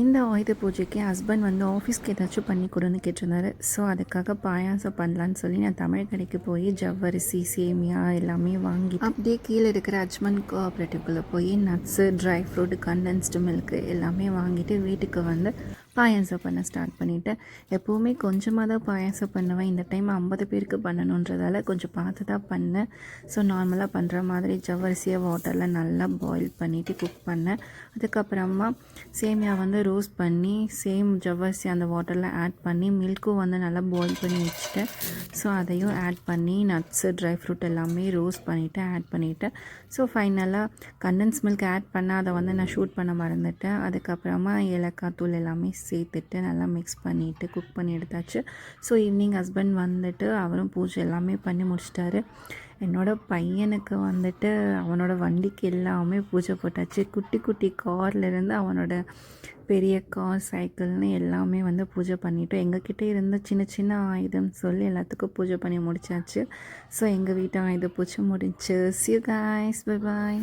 இந்த ஆயுத பூஜைக்கு ஹஸ்பண்ட் வந்து ஆஃபீஸ்க்கு ஏதாச்சும் பண்ணி கொடுன்னு கேட்டிருந்தாரு. ஸோ அதுக்காக பாயாசம் பண்ணலான்னு சொல்லி நான் தமிழ் கடைக்கு போய் ஜவ்வரிசி சேமியா எல்லாமே வாங்கி அப்படியே கீழே இருக்கிற அஜ்மன் கோஆப்ரேட்டிவ்குள்ளே போய் nuts dry fruit condensed milk எல்லாமே வாங்கிட்டு வீட்டுக்கு வந்து பாயாசம் பண்ண ஸ்டார்ட் பண்ணிவிட்டேன் எப்போவுமே கொஞ்சமாக தான் பாயாசம் பண்ணுவேன். இந்த டைம் ஐம்பது பேருக்கு பண்ணணுன்றதால கொஞ்சம் பார்த்து தான் பண்ணேன். ஸோ நார்மலாக பண்ணுற மாதிரி ஜவ்வரிசியை வாட்டரில் நல்லா பாயில் பண்ணிவிட்டு குக் பண்ணேன். அதுக்கப்புறமா சேமியா வந்து ரோஸ்ட் பண்ணி சேம் ஜவ்வரிசி அந்த வாட்டரில் ஆட் பண்ணி மில்க்கும் வந்து நல்லா பாயில் பண்ணி வச்சுட்டேன் ஸோ அதையும் ஆட் பண்ணி நட்ஸு ட்ரை ஃப்ரூட் எல்லாமே ரோஸ்ட் பண்ணிவிட்டு ஆட் பண்ணிவிட்டேன் ஸோ ஃபைனலாக கண்டன்ஸ் மில்க் ஆட் பண்ண அதை வந்து நான் ஷூட் பண்ண மறந்துட்டேன். அதுக்கப்புறமா ஏலக்காய் தூள் எல்லாமே சேர்த்துட்டு நல்லா மிக்ஸ் பண்ணிவிட்டு குக் பண்ணி எடுத்தாச்சு. ஸோ ஈவினிங் ஹஸ்பண்ட் வந்துட்டு அவரும் பூஜை எல்லாமே பண்ணி முடிச்சிட்டாரு. என்னோட பையனுக்கு வந்துட்டு அவனோட வண்டிக்கு எல்லாமே பூஜை போட்டாச்சு. குட்டி குட்டி கார்லேருந்து அவனோட பெரிய கார் சைக்கிள்னு எல்லாமே வந்து பூஜை பண்ணிவிட்டோம் எங்ககிட்ட இருந்த சின்ன சின்ன ஆயுதம் சொல்லி எல்லாத்துக்கும் பூஜை பண்ணி முடிச்சாச்சு. ஸோ எங்கள் வீட்டு ஆயுத பூஜை முடிஞ்சு சியூ காய்ஸ் பை பாய்